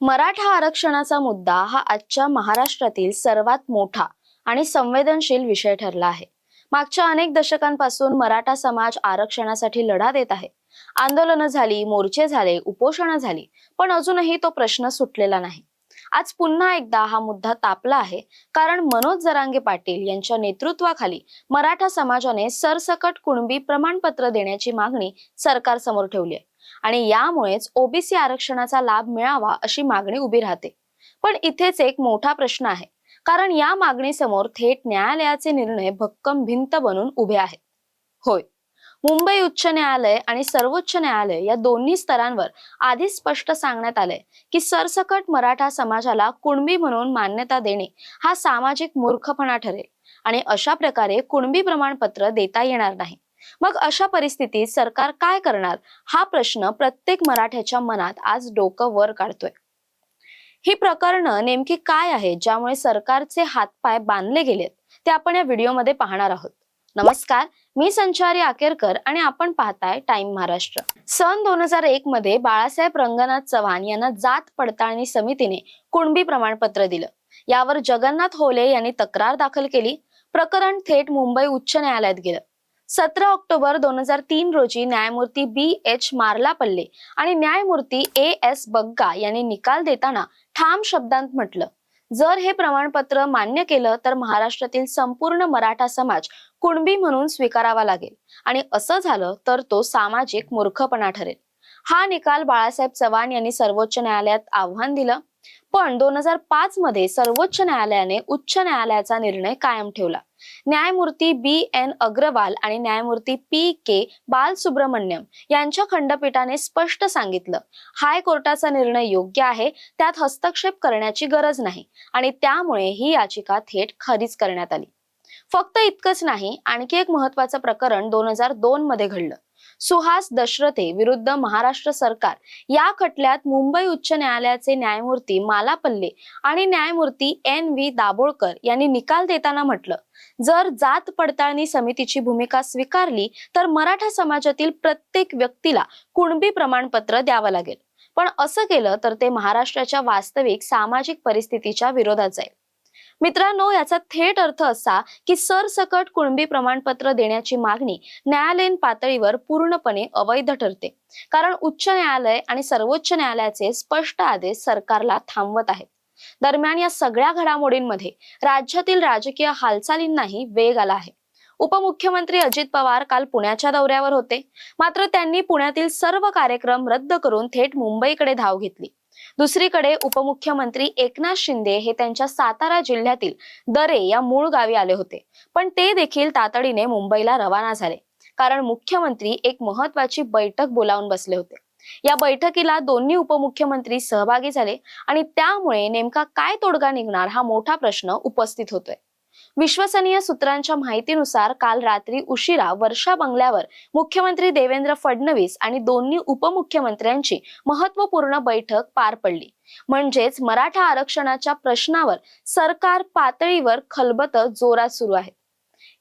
मराठा आरक्षणाचा मुद्दा हा आजच्या महाराष्ट्रातील सर्वात मोठा आणि संवेदनशील विषय ठरला आहे. मागच्या अनेक दशकांपासून मराठा समाज आरक्षणासाठी लढा देत आहे. आंदोलनं झाली मोर्चे झाले उपोषणं झाली पण अजूनही तो प्रश्न सुटलेला नाही. आज पुन्हा एकदा हा मुद्दा तापला आहे कारण मनोज जरांगे पाटील यांच्या नेतृत्वाखाली मराठा समाजाने सरसकट कुणबी प्रमाणपत्र देण्याची मागणी सरकारसमोर ठेवली आहे. आणि यामुळेच ओबीसी आरक्षणाचा लाभ मिळावा अशी मागणी उभी राहते. पण इथेच एक मोठा प्रश्न आहे. कारण या मागणीसमोर थेट न्यायालयाचे निर्णय भक्कम भिंत बनून उभे आहेत. होय. मुंबई उच्च न्यायालय आणि सर्वोच्च न्यायालय या दोन्ही स्तरांवर आधीच स्पष्ट सांगण्यात आलंय की सरसकट मराठा समाजाला कुणबी म्हणून मान्यता देणे हा सामाजिक मूर्खपणा ठरेल आणि अशा प्रकारे कुणबी प्रमाणपत्र देता येणार नाही. मग अशा परिस्थितीत सरकार काय करणार? हा प्रश्न प्रत्येक मराठ्याच्या मनात आज डोकं वर काढतोय. ही प्रकरणं नेमकी काय आहेत ज्यामुळे सरकारचे हातपाय बांधले गेलेत ते आपण या व्हिडिओमध्ये पाहणार आहोत. नमस्कार मी संचारी आकेरकर आणि आपण पाहताय टाइम महाराष्ट्र. सन दोन हजार एक मध्ये बाळासाहेब रंगनाथ चव्हाण यांना जात पडताळणी समितीने कुणबी प्रमाणपत्र दिलं. यावर जगन्नाथ होले यांनी तक्रार दाखल केली. प्रकरण थेट मुंबई उच्च न्यायालयात गेलं. सतरा ऑक्टोबर दोन हजार तीन रोजी न्यायमूर्ती बी एच मार्लापल्ले आणि न्यायमूर्ती ए एस बग्गा यांनी निकाल देताना ठाम शब्दांत म्हटलं जर हे प्रमाणपत्र मान्य केलं तर महाराष्ट्रातील संपूर्ण मराठा समाज कुणबी म्हणून स्वीकारावा लागेल आणि असं झालं तर तो सामाजिक मूर्खपणा ठरेल. हा निकाल बाळासाहेब चव्हाण यांनी सर्वोच्च न्यायालयात आव्हान दिलं पण दोन हजार पाच मध्ये सर्वोच्च न्यायालयाने उच्च न्यायालयाचा निर्णय कायम ठेवला. न्यायमूर्ती बी एन अग्रवाल आणि न्यायमूर्ती पी के बालसुब्रमण्यम यांच्या खंडपीठाने स्पष्ट सांगितलं हायकोर्टाचा निर्णय योग्य आहे त्यात हस्तक्षेप करण्याची गरज नाही आणि त्यामुळे ही याचिका थेट खारिज करण्यात आली. फक्त इतकंच नाही आणखी एक महत्वाचं प्रकरण दोन हजार दोन मध्ये घडलं. सुहास दशरथे विरुद्ध महाराष्ट्र सरकार. या खटल्यात मुंबई उच्च न्यायालयाचे न्यायमूर्ती मालापल्ले आणि न्यायमूर्ती एन व्ही दाभोळकर यांनी निकाल देताना म्हटलं जर जात पडताळणी समितीची भूमिका स्वीकारली तर मराठा समाजातील प्रत्येक व्यक्तीला कुणबी प्रमाणपत्र द्यावं लागेल. पण असं केलं तर ते महाराष्ट्राच्या वास्तविक सामाजिक परिस्थितीच्या विरोधात जाईल. मित्रांनो याचा थेट अर्थ असा की सरसकट कुणबी प्रमाणपत्र देण्याची मागणी न्यायालयीन पातळीवर पूर्णपणे अवैध ठरते. कारण उच्च न्यायालय आणि सर्वोच्च न्यायालयाचे स्पष्ट आदेश सरकारला थांबवत आहेत. दरम्यान या सगळ्या घडामोडींमध्ये राज्यातील राजकीय हालचालींनाही वेग आला आहे. उपमुख्यमंत्री अजित पवार काल पुण्याच्या दौऱ्यावर होते. मात्र त्यांनी पुण्यातील सर्व कार्यक्रम रद्द करून थेट मुंबईकडे धाव घेतली. दुसरीकडे उपमुख्यमंत्री एकनाथ शिंदे हे त्यांच्या सातारा जिल्ह्यातील दरे या मूळ गावी आले होते. पण ते देखील तातडीने मुंबईला रवाना झाले. कारण मुख्यमंत्री एक महत्वाची बैठक बोलावून बसले होते. या बैठकीला दोन्ही उपमुख्यमंत्री सहभागी झाले आणि त्यामुळे नेमका काय तोडगा निघणार हा मोठा प्रश्न उपस्थित होतोय. विश्वसनीय सूत्रांच्या माहितीनुसार काल रात्री उशिरा वर्षा बंगल्यावर मुख्यमंत्री देवेंद्र फडणवीस आणि दोन्ही उपमुख्यमंत्र्यांची महत्त्वपूर्ण बैठक पार पडली. म्हणजेच मराठा आरक्षणाच्या प्रश्नावर सरकार पातळीवर खलबत जोरात सुरू आहे.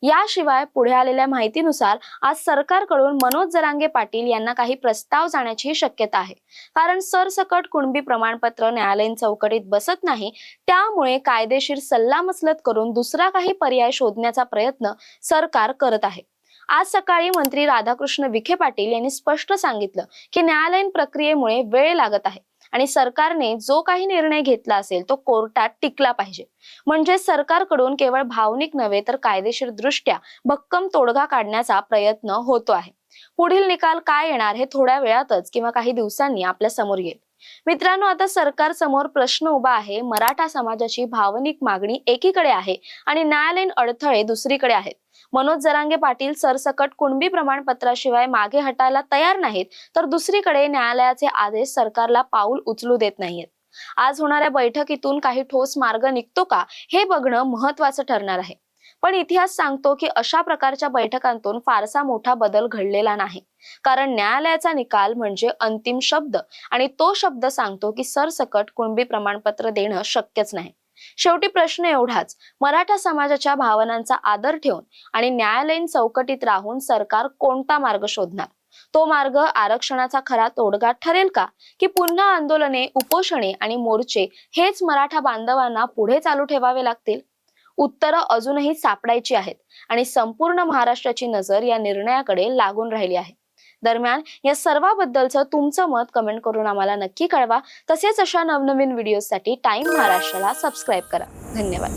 याशिवाय पुढे आलेल्या माहितीनुसार आज सरकारकडून मनोज जरांगे पाटील यांना काही प्रस्ताव जाण्याची शक्यता आहे. कारण सरसकट कुणबी प्रमाणपत्र न्यायालयीन चौकटीत बसत नाही त्यामुळे कायदेशीर सल्लामसलत करून दुसरा काही पर्याय शोधण्याचा प्रयत्न सरकार करत आहे. आज सकाळी मंत्री राधाकृष्ण विखे पाटील यांनी स्पष्ट सांगितलं की न्यायालयीन प्रक्रियेमुळे वेळ लागत आहे. आणि सरकारने जो काही निर्णय घेतला असेल तो कोर्टात टिकला पाहिजे. म्हणजे सरकारकडून केवळ भावनिक नव्हे तर कायदेशीर दृष्ट्या भक्कम तोडगा काढण्याचा प्रयत्न होतो आहे. पुढील निकाल काय येणार हे थोड्या वेळातच किंवा काही दिवसांनी आपल्यासमोर येईल. मित्रांनो आता सरकार समोर प्रश्न उभा आहे मराठा समाजाची भावनिक मागणी एकीकडे आहे आणि न्यायालयीन अडथळे दुसरीकडे आहेत. मनोज जरांगे पाटील सरसकट कुणबी प्रमाणपत्राशिवाय मागे हटायला तयार नाहीत तर दुसरीकडे न्यायालयाचे आदेश सरकारला पाऊल उचलू देत नाहीयेत. आज होणाऱ्या बैठकीतून काही ठोस मार्ग निघतो का हे बघणं महत्वाचं ठरणार आहे. पण इतिहास सांगतो की अशा प्रकारच्या बैठकांतून फारसा मोठा बदल घडलेला नाही. कारण न्यायालयाचा निकाल म्हणजे अंतिम शब्द आणि तो शब्द सांगतो की सरसकट कुणबी प्रमाणपत्र देणं शक्यच नाही. शेवटी प्रश्न एवढाच. मराठा समाजाच्या भावनांचा आदर ठेवून आणि न्यायालयीन चौकटीत राहून सरकार कोणता मार्ग शोधणार? तो मार्ग आरक्षणाचा खरा तोडगा ठरेल का? की पुन्हा आंदोलने उपोषणे आणि मोर्चे हेच मराठा बांधवांना पुढे चालू ठेवावे लागतील? उत्तरं अजूनही सापडायची आहेत आणि संपूर्ण महाराष्ट्राची नजर या निर्णयाकडे लागून राहिली आहे. दरम्यान या सर्वाबद्दलचं तुमचं मत कमेंट करून आम्हाला नक्की कळवा. तसेच अशा नवनवीन व्हिडिओसाठी टाइम महाराष्ट्राला सबस्क्राईब करा. धन्यवाद.